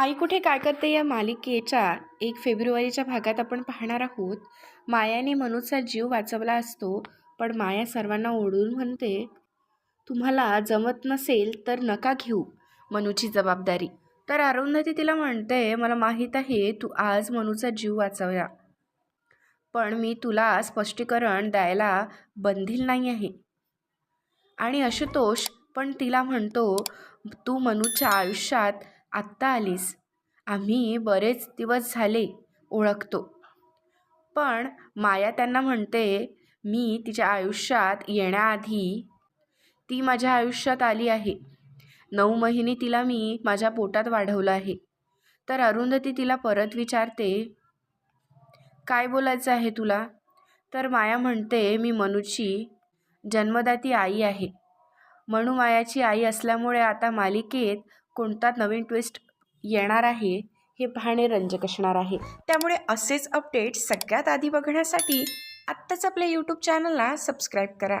आई कुठे काय करते या मालिकेच्या एक फेब्रुवारीच्या भागात आपण पाहणार आहोत. मायाने मनूचा जीव वाचवला असतो पण माया सर्वांना ओढून म्हणते तुम्हाला जमत नसेल तर नका घेऊ मनूची जबाबदारी तर अरुंधती तिला म्हणते मला माहीत आहे तू आज मनूचा जीव वाचवला. पण मी तुला स्पष्टीकरण द्यायला बंधील नाही आहे. आणि आशुतोष पण तिला म्हणतो तू मनूच्या आयुष्यात आत्ता आलीस. आम्ही बरेच दिवस झाले ओळखतो. पण माया त्यांना म्हणते मी तिच्या आयुष्यात येण्याआधी ती माझ्या आयुष्यात आली आहे. नऊ महिने तिला मी माझ्या पोटात वाढवलं आहे. तर अरुंधती तिला परत विचारते काय बोलायचं आहे तुला? तर माया म्हणते मी मनूची जन्मदाती आई आहे. मनु मायाची आई असल्यामुळे आता मालिकेत कोणता नवीन ट्विस्ट येणार आहे हे पाहणे रंजक असणार आहे. त्यामुळे असेच अपडेट सगळ्यात आधी बघण्यासाठी आत्ताच आपल्या यूट्यूब चॅनलला सबस्क्राईब करा.